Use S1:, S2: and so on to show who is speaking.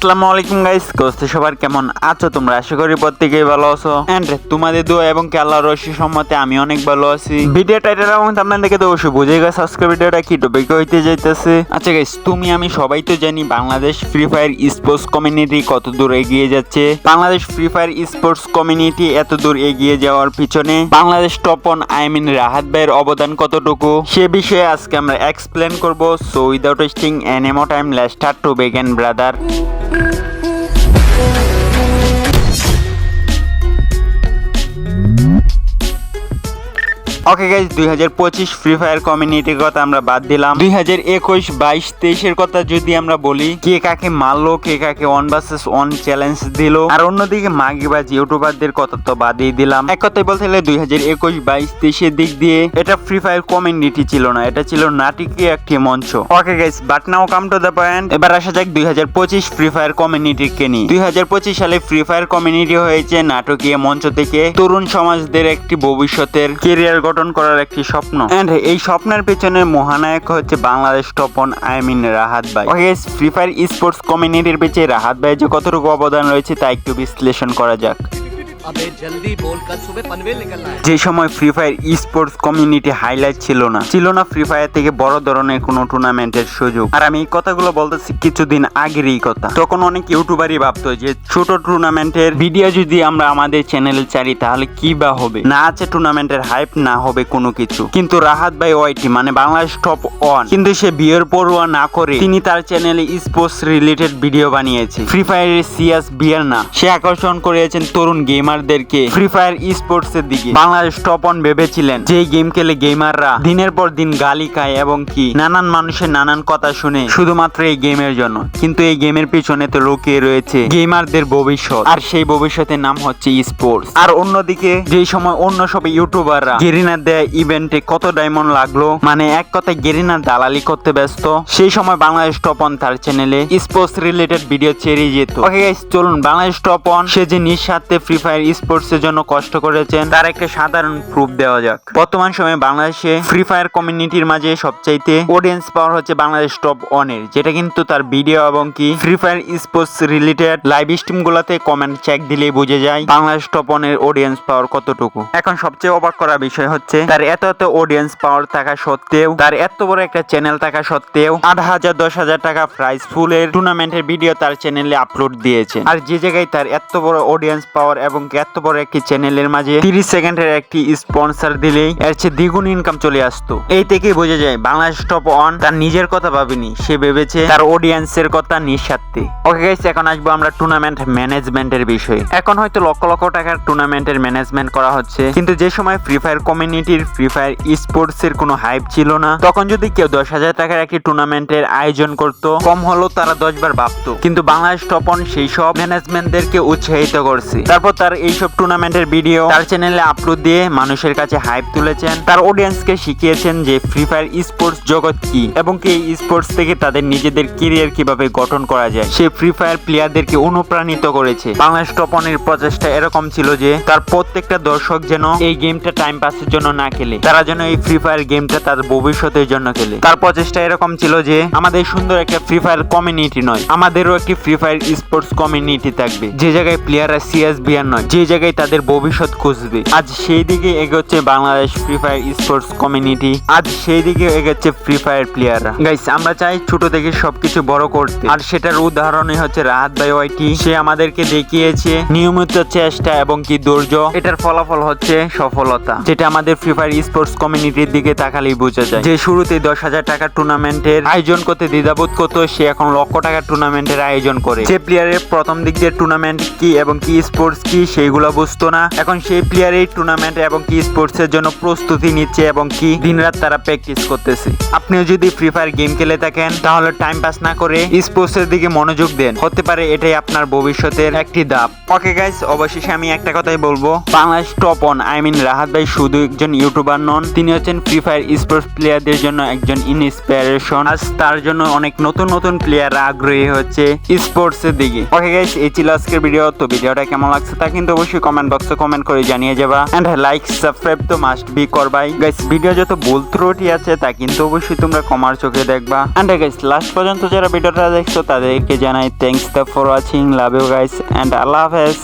S1: আসসালামু আলাইকুম গাইস কোস্তে সবার কেমন আছো তোমরা? আশা করি প্রত্যেকেই ভালো আছো। এন্ড তোমাদের দোয়া এবং আল্লাহর রশি সম্মতে আমি অনেক ভালো আছি। ভিডিও টাইটেল এবং থাম্বনেল দেখে তো বুঝে গেছে আজকের ভিডিওটা কি টপিক হইতে যাইতেছে। আচ্ছা গাইস তুমি, আমি সবাই তো জানি Bangladesh Free Fire sports community কত দূর এগিয়ে যাচ্ছে। Bangladesh Free Fire sports community এত দূর এগিয়ে যাওয়ার পিছনে Bangladesh top on I mean Rahat ভাইয়ের অবদান কতটুকু? সে বিষয়ে আজকে আমরা এক্সপ্লেন করব। So without wasting anymore time let's start to begin brother Thank you. Okay guys দুই হাজার পঁচিশ ফ্রি ফায়ার কমিউনিটির কথা আমরা বাদ দিলাম। দুই হাজার একুশ বাইশ তেইশের কথা যদি আমরা বলি, কে কাকে মারলো, কে কাকে ওয়ান ভার্সেস ওয়ান চ্যালেঞ্জ দিল। আর অন্যদিকে মাগিবাজ ইউটিউবারদের কথা তো বাদই দিলাম। এক কথায় বলতে গেলে দুই হাজার একুশ বাইশ তেইশের দিক দিয়ে এটা ফ্রি ফায়ার কমিউনিটি ছিল না, এটা ছিল নাটকীয় একটি মঞ্চ। Okay guys but now come to the point এবার আসা যাক দুই হাজার পঁচিশ ফ্রি ফায়ার কমিউনিটির কে নিয়ে। দুই হাজার পঁচিশ সালে ফ্রি ফায়ার কমিউনিটি হয়েছে নাটকীয় মঞ্চ থেকে। তরুণ সমাজদের একটি ভবিষ্যতের কেরিয়ার গঠন করার একটি স্বপ্ন। এন্ড এই স্বপ্নের পেছনে মহানায়ক হচ্ছে Bangladesh top on I mean Rahat ভাই। ফ্রি ফায়ার স্পোর্টস কমিউনিটির পেছনে রাহাত ভাই যে কতটুকু অবদান রয়েছে তা একটু বিশ্লেষণ করা যাক।
S2: अबे जल्दी बोल कल सुबह पनवेल निकलना है
S1: যে সময় free fire sports community highlight ছিল না ছিল না ফ্রি ফায়ার থেকে বড় ধরনের কোনো টুর্নামেন্টের সুযোগ আর আমি এই কথাগুলো বলতেছি কিছুদিন আগেরই কথা তখন অনেক ইউটিউবারই ভাবতো যে ছোট টুর্নামেন্টের ভিডিও যদি আমরা আমাদের চ্যানেলে ছাড়ি তাহলে কি বা হবে না আছে টুর্নামেন্টের হাইপ না হবে কোনো কিছু কিন্তু রাহাত ভাই ওয়াইটি মানে বাংলাদেশ টপ ওয়ান কিন্তু সে বিয়ের পড়ুয়া না করে তিনি তার চ্যানেলে স্পোর্টস রিলেটেড ভিডিও বানিয়েছে ফ্রি ফায়ারের সিয়াস বিয়ার না সে আকর্ষণ করেছেন তরুণ গেমারদেরকে ফ্রি ফায়ার স্পোর্টস এর দিকে বাংলাদেশ টপ অন ভেবেছিলেন। যে গেম খেলে গেমাররা দিনের পর দিন গালি খায় এবং কি নানান মানুষের নানান কথা শুনে শুধুমাত্র এই গেমের জন্য। কিন্তু এই গেমের পিছনে তো লুকিয়ে রয়েছে গেমারদের ভবিষ্যৎ। আর সেই ভবিষ্যতের নাম হচ্ছে স্পোর্টস আর অন্যদিকে যেই সময় অন্য সব ইউটিউবাররা গেরিনার দেয় ইভেন্টে কত ডায়মন্ড লাগল মানে এক কথায় গেরিনার দালালি করতে ব্যস্ত, সেই সময় বাংলাদেশ টপ অন তার চ্যানেলে স্পোর্টস রিলেটেড ভিডিও ছেড়ে যেত। ওকে চলুন বাংলাদেশ টপ অন সে যে নিঃস্বার্থে ফ্রি ফায়ার স্পোর্টস এর জন্য কষ্ট করেছেন। তার একটা সাধারণ প্রুফ দেওয়া যাক। বর্তমান সময়ে বাংলাদেশে ফ্রি ফায়ার কমিউনিটির মাঝে সবচাইতে অডিয়েন্স পাওয়ার হচ্ছে বাংলাদেশ টপ অনের যেটা কিন্তু তার ভিডিও এবং কি Free Fire sports related live stream গুলাতে কমেন্ট চেক দিলেই বুঝে যায় বাংলাদেশ টপ অনের অডিয়েন্স পাওয়ার কতটুকু। এখন সবচেয়ে অবাক করা বিষয় হচ্ছে, তার এত এত অডিয়েন্স পাওয়ার থাকা সত্ত্বেও, তার এত বড় একটা চ্যানেল থাকা সত্ত্বেও, আট হাজার, দশ হাজার টাকা প্রাইস ফুলের টুর্নামেন্টের ভিডিও তার চ্যানেলে আপলোড দিয়েছে। আর যে জায়গায় তার এত বড় অডিয়েন্স পাওয়ার এবং এত বড় একটি চ্যানেলের মাঝে তিরিশ সেকেন্ডের একটি স্পন্সর দিলেই এর চেয়ে দ্বিগুণ ইনকাম চলে আসতো। এই থেকেই বোঝা যায়, বাংলাদেশ টপ অন তার নিজের কথা ভাবেনি। সে ভেবেছে তার অডিয়েন্সের কথা নিঃস্বার্থে। ওকে গাইস এখন আসব আমরা টুর্নামেন্ট ম্যানেজমেন্টের বিষয়ে। এখন হয়তো লক্ষ লক্ষ টাকার টুর্নামেন্টের ম্যানেজমেন্ট করা হচ্ছে, কিন্তু যে সময় ফ্রি ফায়ার কমিউনিটির ফ্রি ফায়ার স্পোর্টস এর কোনো হাইপ ছিল না, তখন যদি কেউ দশ হাজার টাকার একটি টুর্নামেন্টের আয়োজন করত, কম হলেও তারা দশ বার ভাবতো। কিন্তু বাংলাদেশ টপন সেই সব ম্যানেজমেন্টদেরকে উৎসাহিত করছে। তারপর তার এইসব টুর্নামেন্টের ভিডিও তার চ্যানেলে আপলোড দিয়ে মানুষের কাছে হাইপ তুলেছেন। তার অডিয়েন্সকে শিখিয়েছেন যে ফ্রি ফায়ার স্পোর্টস জগৎ কি এবং কি এই স্পোর্টস থেকে তাদের নিজেদের কেরিয়ার কীভাবে গঠন করা যায়। সে ফ্রি ফায়ার প্লেয়ারদেরকে অনুপ্রাণিত করেছে। বাংলাদেশ টপনের প্রচেষ্টা এরকম ছিল যে তার প্রত্যেকটা দর্শক যেন এই গেমটা টাইম পাসের জন্য না খেলে। তারা যেন এই ফ্রি ফায়ার গেমটা তার ভবিষ্যতের জন্য খেলে। তার প্রচেষ্টা এরকম ছিল যে আমাদের সুন্দর একটা ফ্রি ফায়ার কমিউনিটি নয়, আমাদেরও একটি ফ্রি ফায়ার স্পোর্টস কমিউনিটি থাকবে। যে জায়গায় প্লেয়াররা সিএস বিয়ার নয় যে জায়গায় তাদের ভবিষ্যৎ খুঁজবে। আজ সেই দিকে এগোচ্ছে Bangladesh Free Fire sports community আজ সেই দিকে এগোচ্ছে ফ্রি ফায়ার প্লেয়াররা গাইস আমরা চাই ছোট থেকে সবকিছু বড় করতে। আর সেটার উদাহরণই হচ্ছে রাহাত ভাই ওয়াইটি। সে আমাদেরকে দেখিয়েছে। নিয়মিত চেষ্টা এবং কি ধৈর্য, এটার ফলাফল হচ্ছে সফলতা। যেটা আমাদের ফ্রি ফায়ার স্পোর্টস কমিউনিটির দিকে তাকালেই বোঝা যায়। যে শুরুতে দশ হাজার টাকার টুর্নামেন্টের আয়োজন করতে দ্বিধাবোধ করতো, সে এখন লক্ষ টাকার টুর্নামেন্টের আয়োজন করে। যে প্লেয়ারের প্রথম দিক দিয়ে টুর্নামেন্ট কি এবং কি স্পোর্টস কি সেইগুলো বুঝতো না। এখন সেই প্লেয়ার এই টুর্নামেন্ট এবং কি স্পোর্টস এর জন্য প্রস্তুতি নিচ্ছে এবং কি দিনরাত তারা প্র্যাকটিস করতেছে। আপনিও যদি ফ্রি ফায়ার গেম খেলে থাকেন, তাহলে টাইম পাস না করে স্পোর্টস এর দিকে মনোযোগ দেন। হতে পারে এটাই আপনার ভবিষ্যতের একটি ধাপ। ওকে গাইস অবশেষে আমি একটা কথাই বলব। Bangladesh top on I mean Rahat ভাই শুধু একজন ইউটিউবার নন, তিনি হচ্ছেন ফ্রি ফায়ার স্পোর্টস প্লেয়ারদের জন্য একজন ইনস্পিরেশন আজ তার জন্য অনেক নতুন নতুন প্লেয়ার আগ্রহী হচ্ছে স্পোর্টস এর দিকে। ওকে গাইস এই ছিল আজকের ভিডিও তো ভিডিওটা কেমন লাগছে তা কিন্তু কিন্তু অবশ্যই কমেন্ট বক্সে কমেন্ট করে জানিয়ে যাবা। এন্ড লাইক সাবস্ক্রাইব তো মাস্ট বি করবাই। গাইস ভিডিও যত ভুল ত্রুটি আছে, তা কিন্তু অবশ্যই তোমরা কমার চোখে দেখবা। এন্ড গাইস লাস্ট পর্যন্ত যারা ভিডিওটা দেখছ, তাদেরকে জানাই thanks for watching love you guys and আল্লাহ হাফেজ